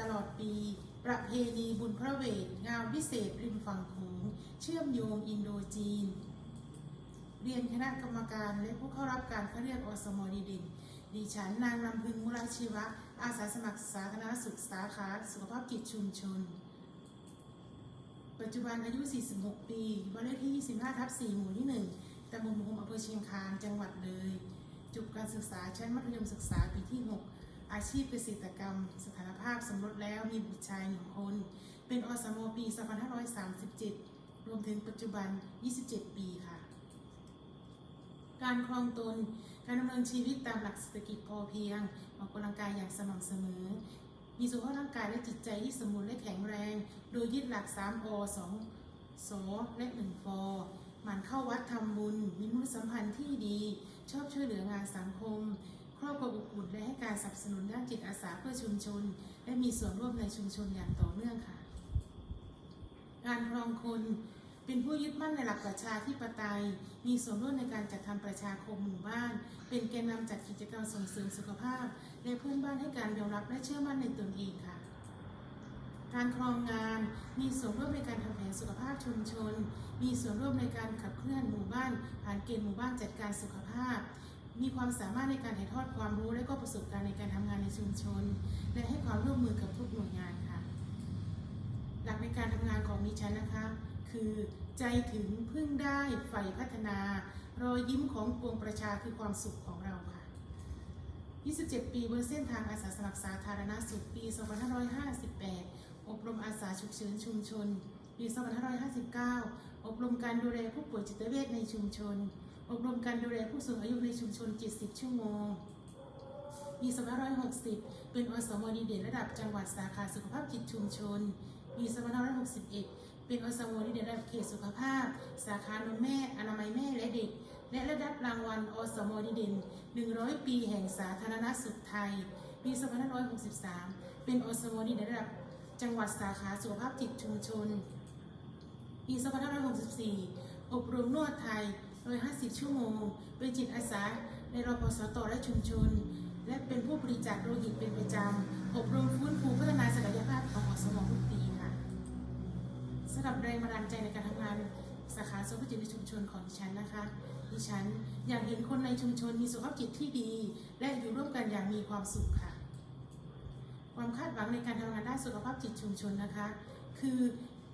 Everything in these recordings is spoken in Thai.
ตลอดปี ประเพณีบุญพระเวทงามพิเศษริมฝั่งโขงเชื่อมโยงอินโดจีน เรียนคณะกรรมการและผู้เข้ารับการคัดเลือกอสมดีเด่นดิฉันนางลำพึงมุราชีวะ อาสาสมัครสาธารณสุขสาขาสุขภาพจิตชุมชน ปัจจุบันอายุ 46 ปีบ้านเลขที่ 25 ทับ 4 หมู่ที่ 1ตำบลมุมอำเภอเชียงคานจังหวัดเลย จบการศึกษาชั้นมัธยมศึกษาปีที่ 6 อาชีพเกษตรกรรม สถานภาพสมรสแล้วมีบุตรชายหนึ่งคน เป็นอสมปี 2537 รวมถึงปัจจุบัน 27 ปีค่ะ การครองตน การดำเนินชีวิตตามหลักเศรษฐกิจพอเพียง ออกกำลังกายอย่างสม่ำเสมอ มีสุขภาพร่างกายและจิตใจที่สมบูรณ์และแข็งแรง โดยยึดหลัก 3 อ2สและ1ฟหมั่นเข้าวัดทำบุญ มีมนุษยสัมพันธ์ที่ดี ชอบช่วยเหลืองานสังคม รอบครัวอบอุ่นและให้การสนับสนุนด้านจิตอาสาเพื่อชุมชน และมีส่วนร่วมในชุมชนอย่างต่อเนื่องค่ะ การครองคนเป็นผู้ยึดมั่นในหลักประชาธิปไตย มีส่วนร่วมในการจัดทำประชาคมหมู่บ้าน เป็นแกนนำจัดกิจกรรมส่งเสริมสุขภาพ และเพื่อนบ้านให้การยอมรับและเชื่อมั่นในตนเองค่ะ การครองงาน มีส่วนร่วมในการทำแผนสุขภาพชุมชน มีส่วนร่วมในการขับเคลื่อนหมู่บ้าน ผ่านเกณฑ์หมู่บ้านจัดการสุขภาพ มีความสามารถในการถ่ายทอดความรู้ และก็ประสบการณ์ในการทำงานในชุมชน และให้ความร่วมมือกับทุกหน่วยงานค่ะ หลักในการทำงานของดิฉันนะคะ คือใจถึงพึ่งได้ใฝ่พัฒนารอยยิ้มของปวงประชาคือความสุขของเราค่ะ 27 ปีบนเส้นทางอาสาสมัครสาธารณสุขปี 2558 อบรมอาสาฉุกเฉินชุมชน ปี 2559 อบรมการดูแลผู้ป่วยจิตเวชในชุมชน อบรมการดูแลผู้สูงอายุในชุมชน 70 ชั่วโมงปี2560 เป็นอสมดีเด่นระดับจังหวัดสาขาสุขภาพจิตชุมชนปี2561 เป็นอสมดีเด่นระดับเขตสุขภาพ สาขานมแม่ อนามัยแม่และเด็ก และระดับรางวัลอสมดีเด่น 100 ปีแห่งสาธารณสุขไทยปี2563 เป็นอสมดีเด่นระดับจังหวัดสาขาสุขภาพจิตชุมชนปี2564 อบรมนวดไทย 150 ชั่วโมง เป็นจิตอาสาในรพสตและชุมชน และเป็นผู้บริจาคโลหิตเป็นประจำ อบรมฟื้นฟูพัฒนาศักยภาพของอสมทุกปีค่ะสำหรับแรงบันดาลใจในการทำงานสาขาสุขภาพจิตในชุมชนของดิฉันนะคะ ดิฉันอยากเห็นคนในชุมชนมีสุขภาพจิตที่ดี และอยู่ร่วมกันอย่างมีความสุขค่ะ ความคาดหวังในการทำงานด้านสุขภาพจิตชุมชนนะคะ คือ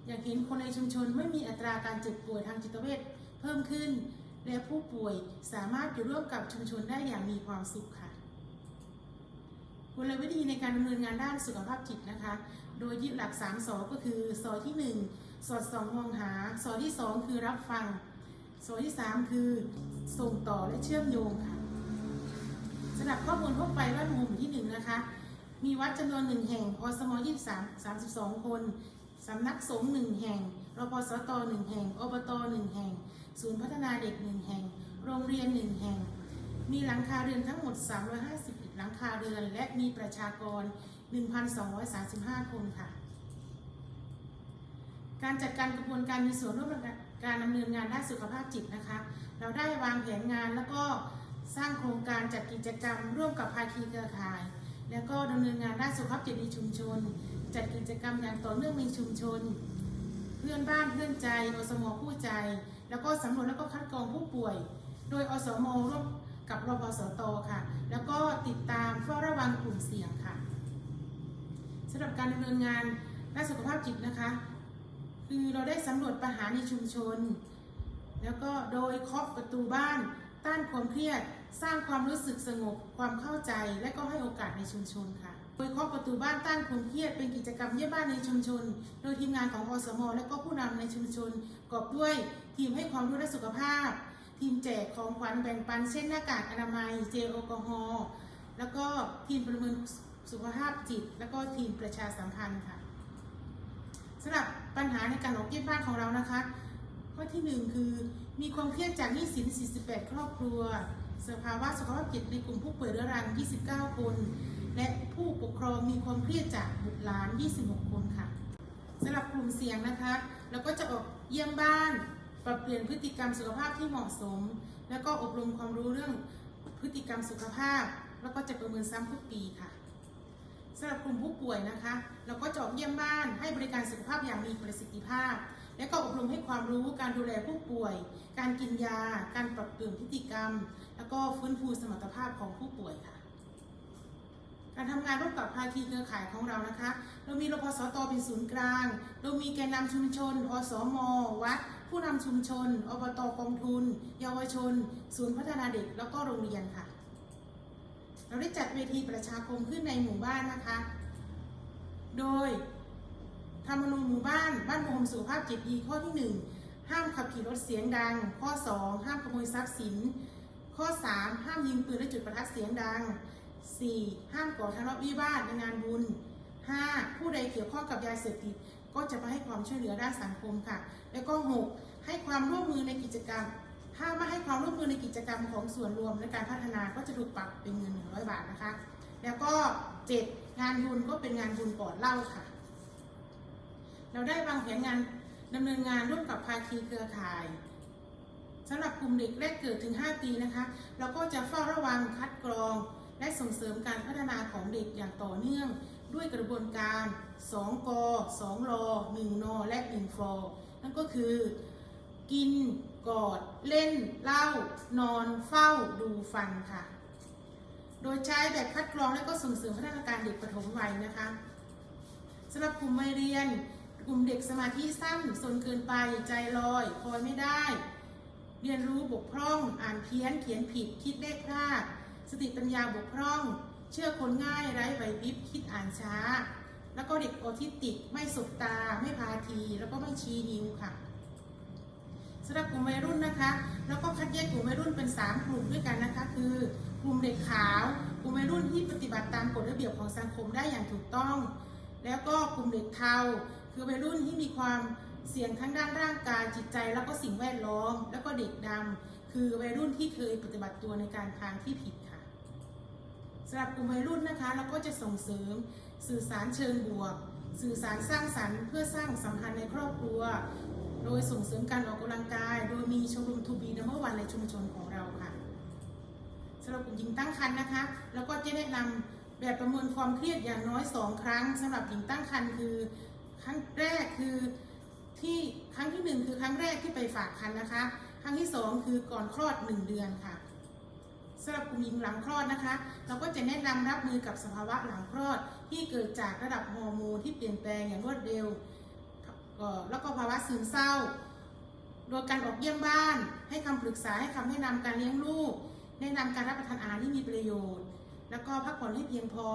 อยากเห็นคนในชุมชนไม่มีอัตราการเจ็บป่วยทางจิตเวชเพิ่มขึ้น และผู้ป่วยสามารถอยู่ร่วมกับชุมชนได้อย่างมีความสุขค่ะกลวิธีในการดำเนินงานด้านสุขภาพจิตนะคะ โดยยึดหลัก 3สอก็คือสอที่ 1 สอดส่องมองหา สอที่ 2 คือรับฟัง สอที่ 3 คือส่งต่อและเชื่อมโยงค่ะสำหรับข้อมูลทั่วไปว่าหมู่ที่ 1 นะคะ มีวัดจำนวนหนึ่งแห่งอสม23 32 คน สำนักสงฆ์หนึ่งแห่งรพสตหนึ่งแห่ง อบตหนึ่งแห่ง ศูนย์พัฒนาเด็กหนึ่งแห่ง โรงเรียนหนึ่งแห่ง มีหลังคาเรือนทั้งหมด 350หลังคาเรือน และมีประชากร 1,235 คนค่ะ การจัดการกระบวนการมีส่วนร่วมในการดำเนินงานด้านสุขภาพจิตนะคะ เราได้วางแผนงานแล้วก็สร้างโครงการจัดกิจกรรม ร่วมกับภาคีเครือข่าย แล้วก็ดำเนินงานด้านสุขภาพจิตในชุมชน จัดกิจกรรมอย่างต่อเนื่องในชุมชน เพื่อนบ้านเพื่อนใจอสมอผู้ใจ แล้วก็สำรวจแล้วก็คัดกรองผู้ป่วย โดยอสมร่วมกับรพสตค่ะ แล้วก็ติดตามเฝ้าระวังกลุ่มเสี่ยงค่ะสำหรับการดำเนินงานด้านสุขภาพจิตนะคะ คือเราได้สำรวจปัญหาในชุมชน แล้วก็โดยเคาะประตูบ้าน ต้านความเครียด สร้างความรู้สึกสงบ ความเข้าใจ และก็ให้โอกาสในชุมชนค่ะ โดยเคาะประตูบ้านต้านความเครียด เป็นกิจกรรมเยี่ยมบ้านในชุมชน โดยทีมงานของอสม และก็ผู้นำในชุมชนประกอบด้วย ทีมให้ความรู้ด้านสุขภาพ ทีมแจกของขวัญแบ่งปันเช่นหน้ากากอนามัย เจลแอลกอฮอล์แล้วก็ทีมประเมินสุขภาพจิต แล้วก็ทีมประชาสัมพันธ์ค่ะสำหรับปัญหาในการออกเยี่ยมบ้านของเรานะคะข้อที่ 1 คือมีความเครียดจากหนี้สิน 48 ครอบครัว สภาวะสุขภาพจิตในกลุ่มผู้ป่วยเรื้อรัง 29 คน และผู้ปกครองมีความเครียดจากบุตรหลาน 26 คนค่ะสำหรับกลุ่มเสี่ยงนะคะ เราก็จะออกเยี่ยมบ้าน ปรับเปลี่ยนพฤติกรรมสุขภาพที่เหมาะสม แล้วก็อบรมความรู้เรื่องพฤติกรรมสุขภาพ แล้วก็จะประเมินซ้ำทุกปีค่ะสำหรับกลุ่มผู้ป่วยนะคะ เราก็จะออกเยี่ยมบ้านให้บริการสุขภาพอย่างมีประสิทธิภาพ และก็อบรมให้ความรู้การดูแลผู้ป่วย การกินยา การปรับเปลี่ยนพฤติกรรม แล้วก็ฟื้นฟูสมรรถภาพของผู้ป่วยค่ะ การทำงานร่วมกับภาคีเครือข่ายของเรานะคะ เรามีรพสตเป็นศูนย์กลาง เรามีแกนนำชุมชน อสม วัด ผู้นำชุมชน อบตกองทุน เยาวชน ศูนย์พัฒนาเด็ก แล้วก็โรงเรียนค่ะ เราได้จัดเวทีประชาคมขึ้นในหมู่บ้านนะคะ โดยธรรมนูญหมู่บ้านบ้านโมมสุขภาพจิตดีข้อที่ 1 ห้ามขับขี่รถเสียงดัง ข้อ 2 ห้ามขโมยทรัพย์สิน ข้อ 3 ห้ามยิงปืนและจุดประทัดเสียงดัง 4. ห้ามก่อทะเลาะวิวาทในงานบุญ 5. ผู้ใดเกี่ยวข้องกับยาเสพติด ก็จะมาให้ความช่วยเหลือด้านสังคมค่ะ แล้วก็ 6. ให้ความร่วมมือในกิจกรรม ถ้าไม่ให้ความร่วมมือในกิจกรรมของส่วนรวมและการพัฒนาก็จะถูกปรับเป็นเงิน 100 บาทนะคะ แล้วก็ 7. งานบุญก็เป็นงานบุญปลอดเล้าค่ะ เราได้วางแผนงานดำเนินงานร่วมกับภาคีเครือข่ายสำหรับกลุ่มเด็กแรกเกิดถึง 5 ปีนะคะ เราก็จะเฝ้าระวังคัดกรอง และส่งเสริมการพัฒนาของเด็กอย่างต่อเนื่อง ด้วยกระบวนการ 2 ก 2 รอ 1 นอ และ 1 ฟอ นั่นก็คือ กิน กอด เล่น เล่า นอน เฝ้า ดูฟังค่ะ โดยใช้แบบคัดกรองและก็ส่งเสริมพัฒนาการเด็กปฐมวัยนะคะสำหรับกลุ่มวัยเรียน กลุ่มเด็กสมาธิสั้นสนเกินไป ใจลอย คอยไม่ได้ เรียนรู้บกพร่อง อ่านเพี้ยน เขียนผิด คิดเลขพลาด สติปัญญาบกพร่อง เชื่อคนง่ายไร้ไหวพริบคิดอ่านช้า แล้วก็เด็กออทิสติกไม่สบตาไม่พาที แล้วก็ไม่ชี้นิ้วค่ะสำหรับกลุ่มวัยรุ่นนะคะ แล้วก็คัดแยกกลุ่มวัยรุ่นเป็น 3 กลุ่มด้วยกันนะคะ คือกลุ่มเด็กขาวกลุ่มวัยรุ่นที่ปฏิบัติตามกฎระเบียบของสังคมได้อย่างถูกต้อง แล้วก็กลุ่มเด็กเทาคือวัยรุ่นที่มีความเสี่ยงทั้งด้านร่างกายจิตใจ แล้วก็สิ่งแวดล้อม แล้วก็เด็กดำคือวัยรุ่นที่เคยปฏิบัติตัวในการทางที่ผิดค่ะ สำหรับกลุ่มวัยรุ่นนะคะเราก็จะส่งเสริมสื่อสารเชิงบวก สื่อสารสร้างสรรค์เพื่อสร้างสัมพันธ์ในครอบครัว โดยส่งเสริมการออกกำลังกาย โดยมีชมรมทูบีนัมเบอร์วันในชุมชนของเราค่ะสำหรับกลุ่มหญิงตั้งครรภ์นะคะแล้วก็จะแนะนำแบบประเมินความเครียดอย่างน้อย 2 ครั้งสำหรับหญิงตั้งครรภ์คือครั้งแรกคือที่ครั้งที่หนึ่งคือครั้งแรกที่ไปฝากครรภ์นะคะ ครั้งที่สองคือก่อนคลอด 1 เดือนค่ะ สำหรับกลุ่มหญิงหลังคลอดนะคะ เราก็จะแนะนำรับมือกับสภาวะหลังคลอด ที่เกิดจากระดับฮอร์โมนที่เปลี่ยนแปลงอย่างรวดเร็วก็แล้วก็ภาวะซึมเศร้า โดยการออกเยี่ยมบ้าน ให้คำปรึกษาให้คำแนะนำการเลี้ยงลูก แนะนำการรับประทานอาหารที่มีประโยชน์ แล้วก็พักผ่อนให้เพียงพอ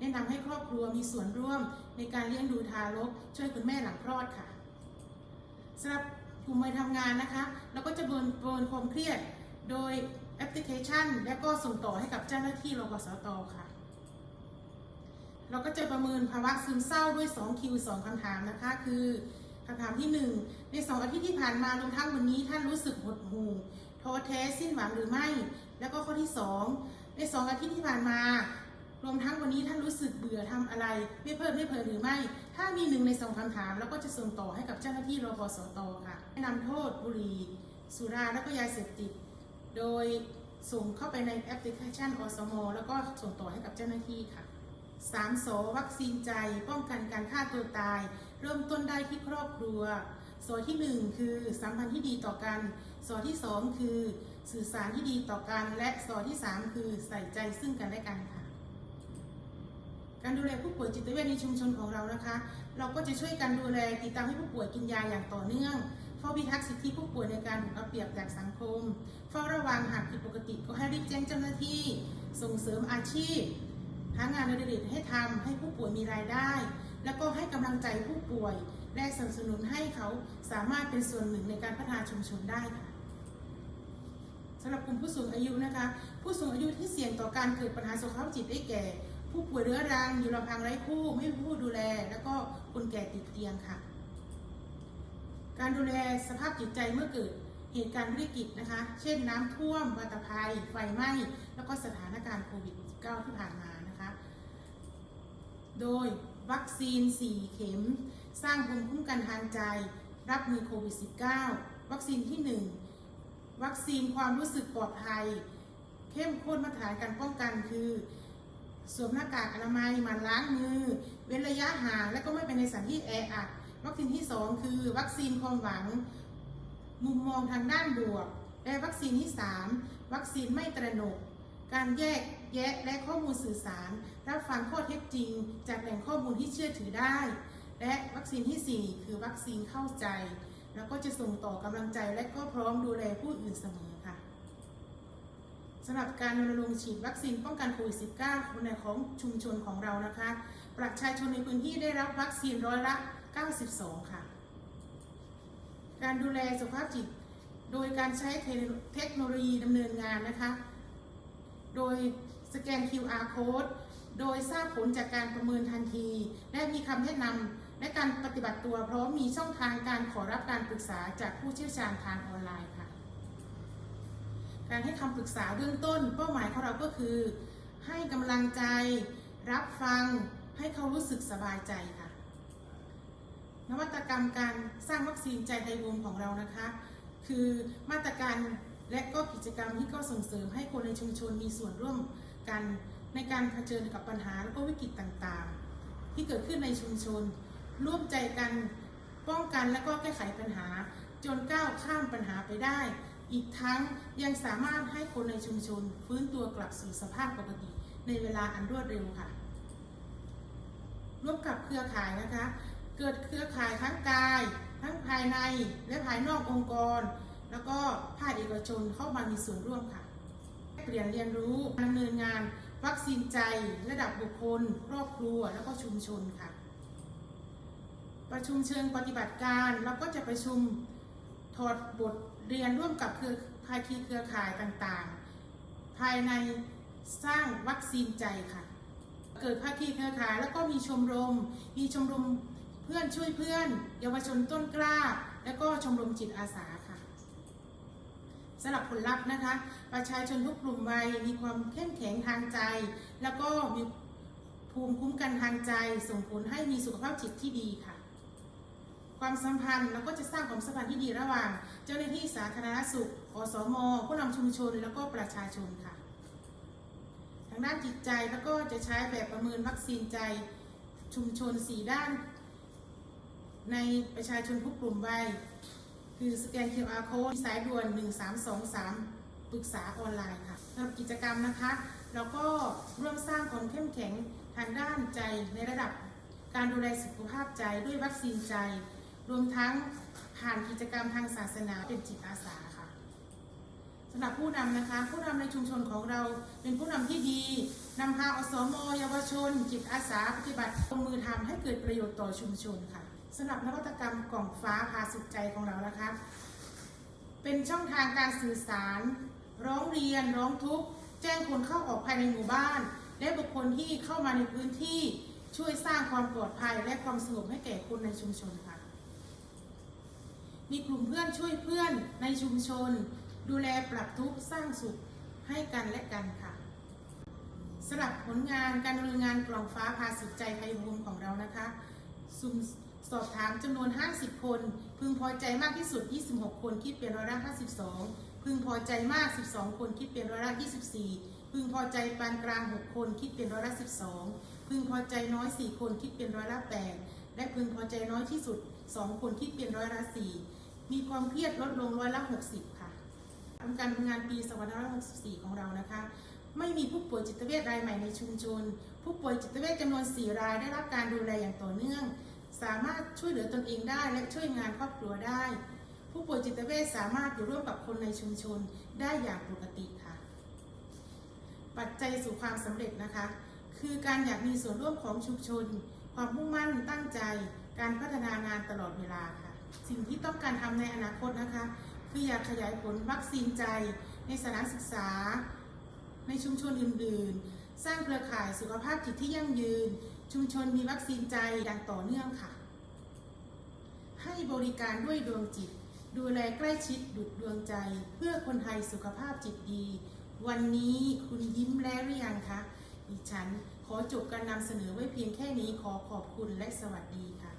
แนะนำให้ครอบครัวมีส่วนร่วม ในการเลี้ยงดูทารก ช่วยคุณแม่หลังคลอดค่ะสำหรับกลุ่มวัยทำงานนะคะ เราก็จะเบิร์นเบิร์นความเครียด โดย ปพลิเคชัน และก็ส่งต่อให้กับเจ้าหน้าที่รปสตค่ะ เราก็จะประเมินภาวะซึมเศร้าด้วย 2 คิว 2 คำถามนะคะ คือคำถามที่ 1 ใน 2 อาทิตย์ที่ผ่านมารวมทั้งวันนี้ท่านรู้สึกหดหู่ท้อแท้สิ้นหวังหรือไม่ แล้วก็ข้อที่ 2 ใน 2 อาทิตย์ที่ผ่านมารวมทั้งวันนี้ท่านรู้สึกเบื่อทำอะไร ไม่เพิ่มไม่เพิ่มหรือไม่ ถ้ามีหนึ่งในสองคำถามเราก็จะส่งต่อให้กับเจ้าหน้าที่รปสตค่ะแนะนำโทษบุหรี่สุราและก็ยาเสพติด โดยส่งเข้าไปในแอปพลิเคชันอสมแล้วก็ส่งต่อให้กับเจ้าหน้าที่ค่ะ 3. สวัคซีนใจ ป้องกันการฆ่าตัวตาย เริ่มต้นได้ที่ครอบครัวสอที่ 1 คือสัมพันธ์ที่ดีต่อกันสอที่ 2 คือสื่อสารที่ดีต่อกัน และสอที่ 3 คือใส่ใจซึ่งกันและกันค่ะ การดูแลผู้ป่วยจิตเวชในชุมชนของเรานะคะ เราก็จะช่วยกันดูแลติดตามให้ผู้ป่วยกินยาอย่างต่อเนื่อง เฝ้าพิทักษ์สิทธิผู้ป่วยในการถูกเอาเปรียบจากสังคม เฝ้าระวังหากผิดปกติก็ให้รีบแจ้งเจ้าหน้าที่ ส่งเสริมอาชีพหางานอดิเรกให้ทำให้ผู้ป่วยมีรายได้ แล้วก็ให้กำลังใจผู้ป่วย และสนับสนุนให้เขาสามารถเป็นส่วนหนึ่งในการพัฒนาชุมชนได้ค่ะสำหรับกลุ่มผู้สูงอายุนะคะ ผู้สูงอายุที่เสี่ยงต่อการเกิดปัญหาสุขภาพจิตได้แก่ ผู้ป่วยเรื้อรังอยู่ลำพังไร้คู่ ไม่มีผู้ดูแล แล้วก็คนแก่ติดเตียงค่ะ การดูแลสภาพจิตใจเมื่อเกิดเหตุการณ์วิกฤตนะคะ เช่นน้ำท่วมวัตภัย ไฟไหม้ แล้วก็สถานการณ์โควิด -19 ที่ผ่านมานะคะ โดยวัคซีน 4 เข็ม สร้างภูมิคุ้มกันทางใจ รับมือโควิด -19 วัคซีนที่ 1 วัคซีนความรู้สึกปลอดภัย เข้มข้นมาตรฐานการป้องกันคือ สวมหน้ากากอนามัยมันล้างมือ เว้นระยะห่าง และก็ไม่ไปในสถานที่แออัด วัคซีนที่ 2 คือวัคซีนความหวัง มุมมองทางด้านบวก และวัคซีนที่ 3 วัคซีนไม่ตระหนก การแยกแยะและข้อมูลสื่อสาร รับฟังข้อเท็จจริง จากแหล่งข้อมูลที่เชื่อถือได้ และวัคซีนทีสี่ 4 คือวัคซีนเข้าใจ แล้วก็จะส่งต่อกำลังใจและก็พร้อมดูแลผู้อื่นเสมอค่ะสำหรับการรณรงค์ฉีดวัคซีนป้องกันโควิด -19 ในของชุมชนของเรานะคะ ประชาชนในพื้นที่ได้รับวัคซีนร้อยละ 92 ค่ะ การดูแลสุขภาพจิต โดยการใช้เทคโนโลยีดำเนินงานนะคะ โดยสแกน QR code โดยทราบผลจากการประเมินทันที และมีคำแนะนำและการปฏิบัติตัวพร้อมมีช่องทางการขอรับการปรึกษาจากผู้เชี่ยวชาญทางออนไลน์ค่ะ การให้คำปรึกษาเบื้องต้น เป้าหมายของเราก็คือ ให้กำลังใจ รับฟัง ให้เขารู้สึกสบายใจค่ะ นวัตกรรมการสร้างวัคซีนใจไทยบูมของเรานะคะ คือมาตรการและก็กิจกรรมที่ก็ส่งเสริมให้คนในชุมชนมีส่วนร่วมกันในการเผชิญกับปัญหาและก็วิกฤตต่างๆ ที่เกิดขึ้นในชุมชน ร่วมใจกันป้องกันและก็แก้ไขปัญหา จนก้าวข้ามปัญหาไปได้ อีกทั้งยังสามารถให้คนในชุมชน ฟื้นตัวกลับสู่สภาพปกติ ในเวลาอันรวดเร็วค่ะร่วมกับเครือข่ายนะคะ เกิดเครือข่ายทั้งกาย ทั้งภายในและภายนอกองค์กร แล้วก็ภาคเอกชนเข้ามามีส่วนร่วมค่ะ เปลี่ยนเรียนรู้ดำเนินงานวัคซีนใจระดับบุคคล ครอบครัว แล้วก็ชุมชนค่ะ ประชุมเชิงปฏิบัติการแล้วก็จะประชุมถอดบทเรียนร่วมกับเครือภาคีเครือข่ายต่างๆ ภายในสร้างวัคซีนใจค่ะ เกิดภาคีเครือข่ายแล้วก็มีชมรม มีชมรม เพื่อนช่วยเพื่อน เยาวชนต้นกล้า แล้วก็ชมรมจิตอาสาค่ะสำหรับผลลัพธ์นะคะ ประชาชนทุกกลุ่มวัยมีความเข้มแข็งทางใจ แล้วก็มีภูมิคุ้มกันทางใจ ส่งผลให้มีสุขภาพจิตที่ดีค่ะ ความสัมพันธ์แล้วก็จะสร้างความสัมพันธ์ที่ดีระหว่าง เจ้าหน้าที่สาธารณสุขอสมผู้นำชุมชนแล้วก็ประชาชนค่ะ ทางด้านจิตใจแล้วก็จะใช้แบบประเมินวัคซีนใจชุมชน 4 ด้าน ในประชาชนทุกกลุ่มวัยคือสแกน QR code สายด่วน 1323 ปรึกษาออนไลน์ค่ะสำหรับกิจกรรมนะคะ แล้วก็ร่วมสร้างความเข้มแข็งทางด้านใจในระดับการดูแลสุขภาพใจด้วยวัคซีนใจ รวมทั้งผ่านกิจกรรมทางศาสนาเป็นจิตอาสาค่ะสำหรับผู้นำนะคะ ผู้นำในชุมชนของเราเป็นผู้นำที่ดีนำพาอสมเยาวชน จิตอาสา ปฏิบัติลงมือทำให้เกิดประโยชน์ต่อชุมชนค่ะ สำหรับนวัตกรรมกล่องฟ้าพาสุขใจของเรานะคะ เป็นช่องทางการสื่อสาร ร้องเรียน ร้องทุกข์ แจ้งคนเข้าออกภายในหมู่บ้าน และบุคคลที่เข้ามาในพื้นที่ช่วยสร้างความปลอดภัยและความสงบให้แก่คนในชุมชนค่ะ มีกลุ่มเพื่อนช่วยเพื่อนในชุมชน ดูแลปรับทุกข์สร้างสุขให้กันและกันค่ะสำหรับผลงานการดำเนินงานกล่องฟ้าพาสุขใจไทยบูมของเรานะคะสุ่ม สอบถามจำนวน 50 คน พึงพอใจมากที่สุด 26 คนคิดเป็นร้อยละ 52 พึงพอใจมาก 12 คนคิดเป็นร้อยละ 24 พึงพอใจปานกลาง 6 คนคิดเป็นร้อยละ 12 พึงพอใจน้อย 4 คนคิดเป็นร้อยละ 8 และพึงพอใจน้อยที่สุด 2 คนคิดเป็นร้อยละ 4 มีความเครียดลดลงร้อยละ 60 ค่ะทำการทำงานปี 2564 ของเรานะคะไม่มีผู้ป่วยจิตเวชรายใหม่ในชุมชน ผู้ป่วยจิตเวชจำนวน 4 รายได้รับการดูแลอย่างต่อเนื่อง สามารถช่วยเหลือตนเองได้และช่วยงานครอบครัวได้ ผู้ป่วยจิตเวชสามารถอยู่ร่วมกับคนในชุมชนได้อย่างปกติค่ะ ปัจจัยสู่ความสำเร็จนะคะ คือการอยากมีส่วนร่วมของชุมชน ความมุ่งมั่นตั้งใจ การพัฒนางานตลอดเวลาค่ะ สิ่งที่ต้องการทำในอนาคตนะคะ คืออยากขยายผลวัคซีนใจ ในสถานศึกษา ในชุมชนอื่น ๆ สร้างเครือข่ายสุขภาพจิตที่ยั่งยืน ชุมชนมีวัคซีนใจอย่างต่อเนื่องค่ะ ให้บริการด้วยดวงจิต ดูแลใกล้ชิดดุจดวงใจ เพื่อคนไทยสุขภาพจิตดี วันนี้คุณยิ้มแล้วหรือยังคะดิฉันขอจบการนำเสนอไว้เพียงแค่นี้ขอขอบคุณและสวัสดีค่ะ